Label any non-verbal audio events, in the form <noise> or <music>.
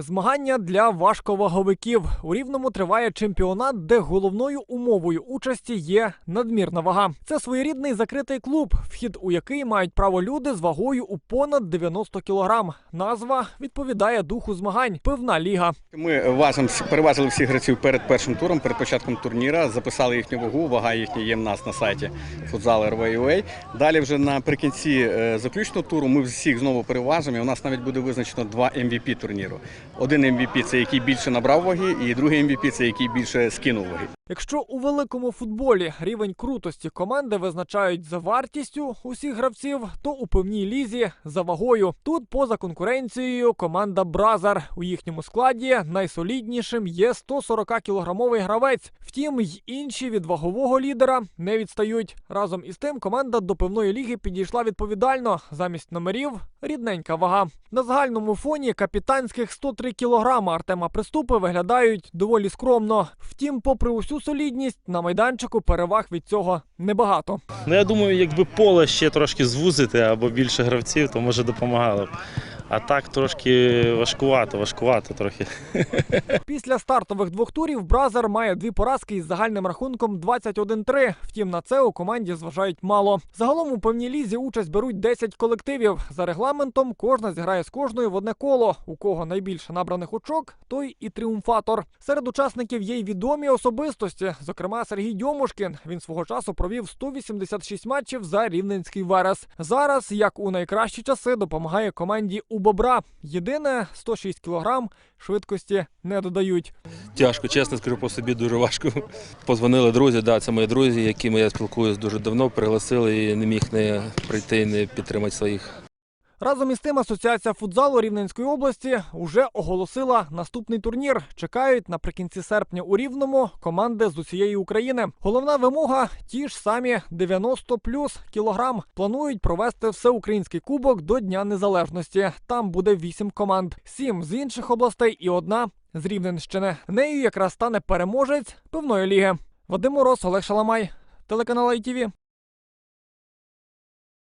Змагання для важковаговиків. У рівному триває чемпіонат, де головною умовою участі є надмірна вага. Це своєрідний закритий клуб, вхід у який мають право люди з вагою у понад 90 кілограм. Назва відповідає духу змагань пивна ліга. Ми важимо, переважили всіх гравців перед першим туром, перед початком турніра, записали їхню вагу. Вага їхня є в нас на сайті RWA. Далі вже наприкінці е, заключного туру ми всіх знову переважимо. І у нас навіть буде визначено два MVP турніру. Один MVP – це який більше набрав ваги, і другий MVP – це який більше скинув ваги. Якщо у великому футболі рівень крутості команди визначають за вартістю усіх гравців, то у певній лізі за вагою. Тут поза конкуренцією команда Бразер. У їхньому складі найсоліднішим є 140-кілограмовий гравець. Втім, й інші від вагового лідера не відстають. Разом із тим команда до певної ліги підійшла відповідально. Замість номерів рідненька вага. На загальному фоні капітанських 103 кілограма Артема Приступи виглядають доволі скромно. Втім, попри усю солідність, на майданчику переваг від цього небагато. Ну, я думаю, якби поле ще трошки звузити або більше гравців, то може допомагало б. А так трошки важкувато, важкувато трохи. <laughs> Після стартових двох турів Бразер має дві поразки із загальним рахунком 21-3. Втім, на це у команді зважають мало. Загалом у певній лізі участь беруть 10 колективів. За регламентом кожна зіграє з кожною в одне коло. У кого найбільше набраних очок, той і тріумфатор. Серед учасників є й відомі особистості, зокрема Сергій Дьомушкін. Він свого часу провів 186 матчів за рівненський верес. Зараз, як у найкращі часи, допомагає команді у бобра. Єдине 106 кілограм швидкості не додають. Тяжко, чесно скажу по собі, дуже важко. Позвонили друзі, да, це мої друзі, якими я спілкуюся дуже давно, пригласили і не міг не прийти, не підтримати своїх. Разом із тим, асоціація футзалу Рівненської області вже оголосила наступний турнір. Чекають наприкінці серпня у Рівному команди з усієї України. Головна вимога ті ж самі 90 плюс кілограм. Планують провести всеукраїнський кубок до Дня Незалежності. Там буде вісім команд, сім з інших областей і одна з Рівненщини. Нею якраз стане переможець певної ліги. Вадим Мороз, Олег Шаламай, телеканал ITV.